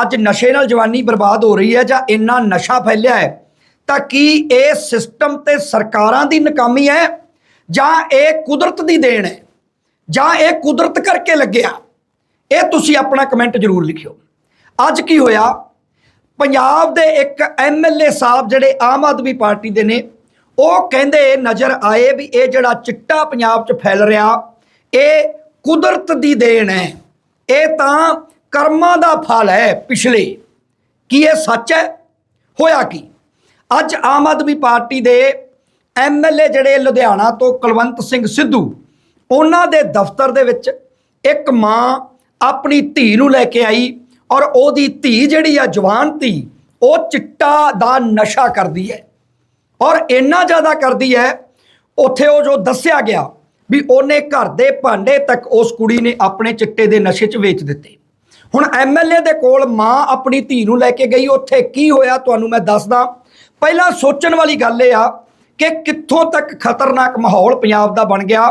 ਅੱਜ ਨਸ਼ੇ ਨਾਲ ਜਵਾਨੀ ਬਰਬਾਦ ਹੋ ਰਹੀ ਹੈ ਜਾਂ ਇੰਨਾ ਨਸ਼ਾ ਫੈਲਿਆ ਹੈ, ਤਾਂ ਕੀ ਇਹ ਸਿਸਟਮ ਤੇ ਸਰਕਾਰਾਂ ਦੀ ਨਕਾਮੀ ਹੈ ਜਾਂ ਇਹ ਕੁਦਰਤ ਦੀ ਦੇਣ ਹੈ? ਜਾਂ ਇਹ ਕੁਦਰਤ ਕਰਕੇ ਲੱਗਿਆ? ਇਹ ਤੁਸੀਂ ਆਪਣਾ ਕਮੈਂਟ ਜ਼ਰੂਰ ਲਿਖਿਓ। ਅੱਜ ਕੀ ਹੋਇਆ? ਪੰਜਾਬ ਦੇ ਇੱਕ ਐਮਐਲਏ ਸਾਹਿਬ ਜਿਹੜੇ ਆਮ ਆਦਮੀ ਪਾਰਟੀ ਦੇ ਨੇ, ਉਹ ਕਹਿੰਦੇ ਨਜ਼ਰ ਆਏ ਵੀ ਇਹ ਜਿਹੜਾ ਚਿੱਟਾ ਪੰਜਾਬ 'ਚ ਫੈਲ ਰਿਹਾ, ਇਹ ਕੁਦਰਤ ਦੀ ਦੇਣ ਹੈ। ਇਹ ਤਾਂ ਕਰਮਾਂ ਦਾ ਫਲ ਹੈ ਪਿਛਲੇ। ਕੀ ਇਹ ਸੱਚ ਹੈ? ਹੋਇਆ ਕੀ? ਅੱਜ ਆਮ ਆਦਮੀ ਪਾਰਟੀ ਦੇ ਐਮਐਲਏ ਜਿਹੜੇ ਲੁਧਿਆਣਾ ਤੋਂ ਕੁਲਵੰਤ ਸਿੰਘ ਸਿੱਧੂ, ਉਹਨਾਂ ਦੇ ਦਫ਼ਤਰ ਦੇ ਵਿੱਚ ਇੱਕ ਮਾਂ ਆਪਣੀ ਧੀ ਨੂੰ ਲੈ ਕੇ ਆਈ ਔਰ ਉਹਦੀ ਧੀ ਜਿਹੜੀ ਆ ਜਵਾਨ ਧੀ, ਉਹ ਚਿੱਟਾ ਦਾ ਨਸ਼ਾ ਕਰਦੀ ਹੈ। ਔਰ ਇੰਨਾ ਜ਼ਿਆਦਾ ਕਰਦੀ ਹੈ, ਉੱਥੇ ਉਹ ਜੋ ਦੱਸਿਆ ਗਿਆ ਵੀ ਉਹਨੇ ਘਰ ਦੇ ਭਾਂਡੇ ਤੱਕ ਉਸ ਕੁੜੀ ਨੇ ਆਪਣੇ ਚਿੱਟੇ ਦੇ ਨਸ਼ੇ 'ਚ ਵੇਚ ਦਿੱਤੇ। ਹੁਣ ਐਮਐਲਏ ਦੇ ਕੋਲ ਮਾਂ ਆਪਣੀ ਧੀ ਨੂੰ ਲੈ ਕੇ ਗਈ, ਉੱਥੇ ਕੀ ਹੋਇਆ ਤੁਹਾਨੂੰ ਮੈਂ ਦੱਸਦਾ। ਪਹਿਲਾਂ ਸੋਚਣ ਵਾਲੀ ਗੱਲ ਇਹ ਆ ਕਿ ਕਿੱਥੋਂ ਤੱਕ ਖਤਰਨਾਕ ਮਾਹੌਲ ਪੰਜਾਬ ਦਾ ਬਣ ਗਿਆ।